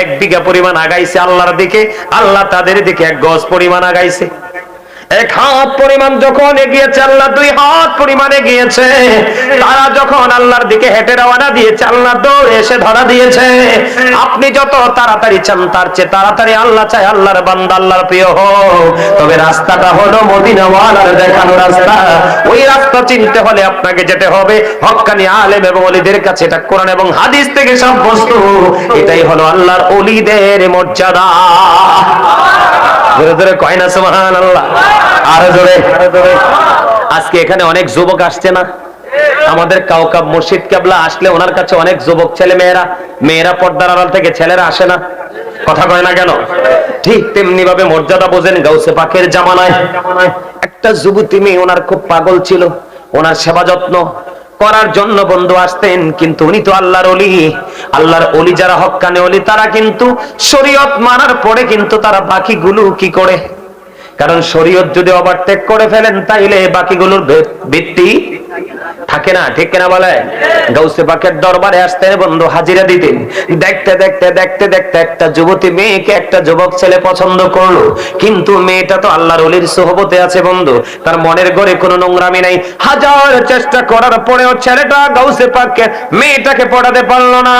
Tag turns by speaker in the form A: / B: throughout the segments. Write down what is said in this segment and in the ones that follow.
A: এক বিঘা পরিমাণ আগাইছে আল্লাহর দিকে আল্লাহ তাদের দিকে এক গজ পরিমাণ আগাইছে। এক হাত পরিমাণ যখন এগিয়েছে, আল্লাহ দুই হাত পরিমাণ এগিয়েছে তারা যখন আল্লাহর দিকে হেঁটে রওনা দিয়েছে আল্লাহ দৌড়ে এসে ধরা দিয়েছে। আপনি যত তাড়াতাড়ি চান, তার চেয়ে তাড়াতাড়ি আল্লাহ চাই আল্লাহর বান্দা, আল্লাহর প্রিয় হোক। তবে রাস্তাটা হলো মদিনাওয়ালার দেখানো রাস্তা। ওই রাস্তা চিনতে হলে আপনাকে যেতে হবে। হক্কানি আলেম এবং অলিদের কাছে এটা কোরআন এবং হাদিস থেকে সাব্যস্ত। এটাই হলো আল্লাহর অলিদের মর্যাদা। জোরে জোরে কয় না সুবহান আল্লাহ আরও জোরে। আজকে এখানে অনেক যুবক আসছে না। আমাদের কাউকাব মুর্শিদ কাবলা আসলে ওনার কাছে অনেক যুবক ছেলে মেয়েরা মেয়েরা পর্দার আড়াল থেকে ছেলেরা আসে না। কথা কয় না কেন? ঠিক তেমনি ভাবে মর্যাদা বোঝেন গাউসে পাকের জামানায়। একটা যুবতী মেয়ে ওনার খুব পাগল ছিল। ওনার সেবা যত্ন করার জন্য বন্ধু আসতেন, কিন্তু উনি তো আল্লাহর অলি আল্লাহর অলি যারা হকানে অলি তারা কিন্তু শরীয়ত মানার পরে কিন্তু তারা বাকিগুলো কি করে? কারণ শরীয়ত যদি ওভারটেক করে ফেলেন, তাইলে বাকিগুলোর ভিত্তি থাকে না। ঠিক কিনা বলে? গৌসে পাকের দরবারে আসতেন বন্ধু হাজিরা দিতেন দেখতে দেখতে দেখতে দেখতে একটা যুবতী মেয়েকে একটা যুবক ছেলে পছন্দ করল। কিন্তু মেয়েটা তো আল্লাহর অলির সোহবতে আছে বন্ধু। তার মনের ঘরে কোনো নোংরামি নাই। হাজার চেষ্টা করার পরেও ছেলেটা গৌসে পাককে মেয়েটাকে পড়াতে পারল না।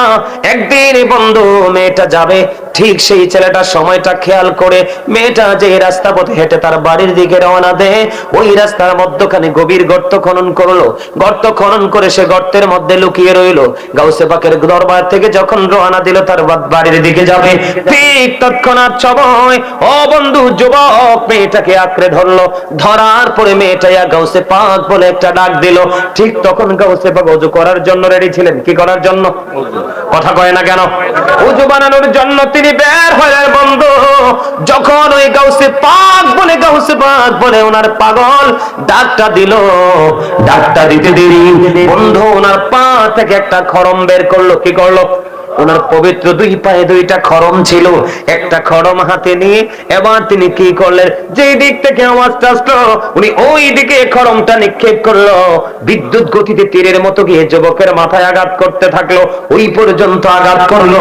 A: একদিন বন্ধু মেয়েটা যাবে। ঠিক সেই ছেলেটা সময়টা খেয়াল করে মেয়েটা যে রাস্তা পথে হেঁটে তার বাড়ির দিকে রওনা দেয়, ওই রাস্তার মধ্যখানে গভীর গর্ত খনন করল। গর্ত খনন করে সে গর্তের মধ্যে লুকিয়ে রইল। গাউসে পাকের দরবার থেকে যখন রওনা দিল, তার বাড়ির দিকে যাবে। ঠিক তৎক্ষণাৎ সময়, ও বন্ধু যুবক, মেয়েটাকে আঁকড়ে ধরলো। ধরার পরে মেয়েটা ইয়া গাউসে পাক বলে একটা ডাক দিল। ঠিক তখন গাউসে পাক অজু করার জন্য রেডি ছিলেন। কি করার জন্য? কথা কয় না কেন? উজু বানানোর জন্য তিনি বের হয়ে বন্ধ। যখন ওই গাউসে পাক বলে, গাউসে পাক বলে ওনার পাগল ডাকটা দিল। ডাকটা দিতে দেরি। বন্ধ, ওনার পা থেকে একটা খরম বের করল। কি করল? ওনার পবিত্র দুই পায়ে দুইটা খরম ছিল। একটা খরম হাতে নিয়ে, এবার তিনি কি করলেন? যে দিক থেকে আওয়াজটা আসলো, উনি ওই দিকে খরমটা নিক্ষেপ করল। বিদ্যুৎ গতিতে তীরের মতো গিয়ে যুবকের মাথায় আঘাত করতে থাকল, ওই পর্যন্ত আঘাত করল।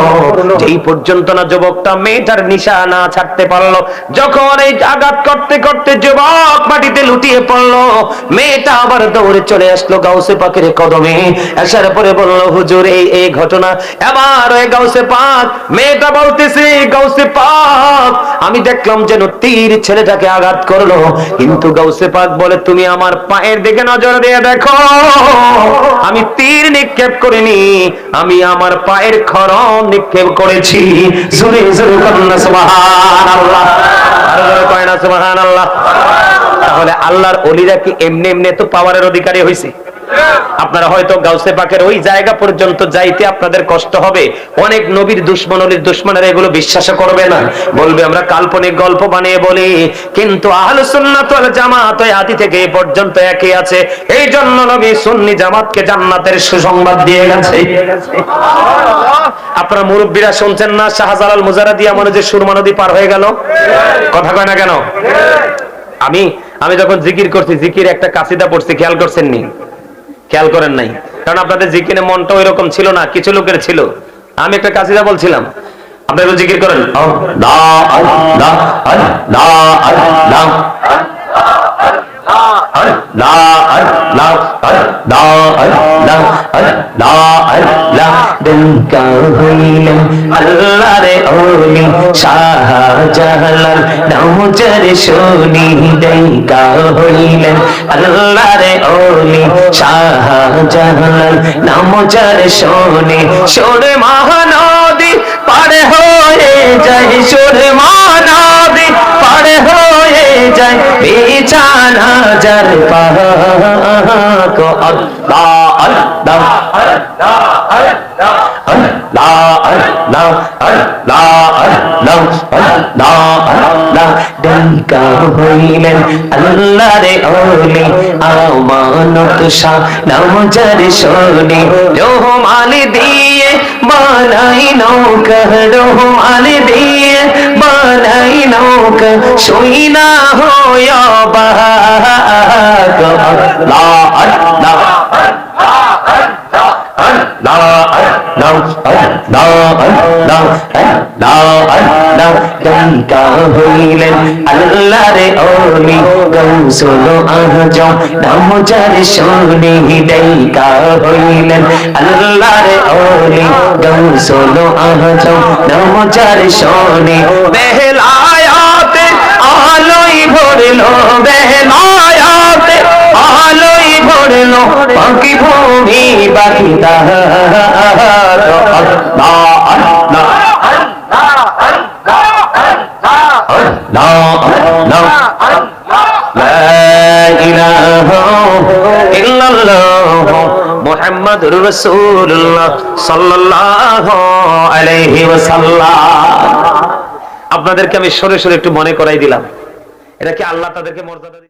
A: যেই পর্যন্ত না যুবকটা মেয়েটার নিশা না ছাড়তে পারল, যখন এই আঘাত করতে করতে যুবক মাটিতে লুটিয়ে পড়ল, মেয়েটা আবার দৌড়ে চলে আসলো গাউসে পাকের কদমে। আসার পরে বলল, হুজুর, এই এই ঘটনা এবার ওই গাউসে পাক। মেয়েটা বলতেছে, গাউসে পাক। আমি দেখলাম যেন তীর ছেলেটাকে আঘাত করল। কিন্তু গাউসে পাক বলে, তুমি আমার পায়ের দিকে নজর দিয়ে দেখো। আমি তীর নিক্ষেপ করিনি। আমি আমার পায়ের খরম নিক্ষেপ করেছি। জোরে জোরে কন্যা তাহলে আল্লাহর অলিরা কি এমনি এমনি তো পাওয়ারের অধিকারী হয়েছে আপনারা হয়তো গাউসে পাকের ওই জায়গা পর্যন্ত যাইতে আপনাদের কষ্ট হবে। অনেক নবীর দুশ্মন, অলির দুশ্মনেরা এগুলো বিশ্বাস করবে না। বলবে, আমরা কাল্পনিক গল্প বানিয়ে বলি, কিন্তু আহলে সুন্নাত ওয়াল জামাত ওই আদি থেকে এই পর্যন্ত একই আছে। এই জন্য নবী সুন্নি জামাতকে জান্নাতের সুসংবাদ দিয়ে গেছে। আপনারা মুরব্বীরা শুনছেন না? শাহজালাল মুজারাদিয়া মনে যে সুরমা নদী পার হয়ে গেল। কথা কয় না কেন? আমি আমি যখন জিকির করছি, জিকির একটা কাসিদা পড়ছি, খেয়াল করছেন নি খেয়াল করেন নাই। কারণ আপনাদের জিকিরে মনটা ওই রকম ছিল না, কিছু লোকের ছিল। আমি একটা কাসিদা বলছিলাম। আপনারা জিকির করেন। লা আর লা আর লা আর লা আর লা আর লা দঙ্কা হইলেন আল্লাহ রে ওলি শাহ জালাল নওজর শুনি দঙ্কা হইলেন আল্লাহ রে ওলি শাহ জালাল নওজর শুনি। সোরে মহানদী পার হয়ে যায় সোরে মহান যায় বিছানা যার পাক। আল্লাহ আল্লাহ আল্লাহ আল্লাহ আল্লাহ। আল্লাহ আল্লাহ আল্লাহ। আল্লাহ ডঙ্কা হইলেন আল্লাহ রে ওলি আমানত শাহ নামজার শোনে রহমান দিয়ে বানাই নৌকা রহমান দিয়ে বানাই নৌকা শুই না হয় আল্লাহ আল্লাহ আল্লাহ আল্লাহ হইলেন আল্লাহ রে ওলি গৌসল আজম নাম যার শুনি ডাইকা হইলেন আল্লাহ রে ওলি গৌসল আজম নাম যার শুনি বেহলায়াতে আপনাদেরকে আমি সরে সরে একটু মনে করাই দিলাম এটা কি আল্লাহ তাদেরকে মর্যাদা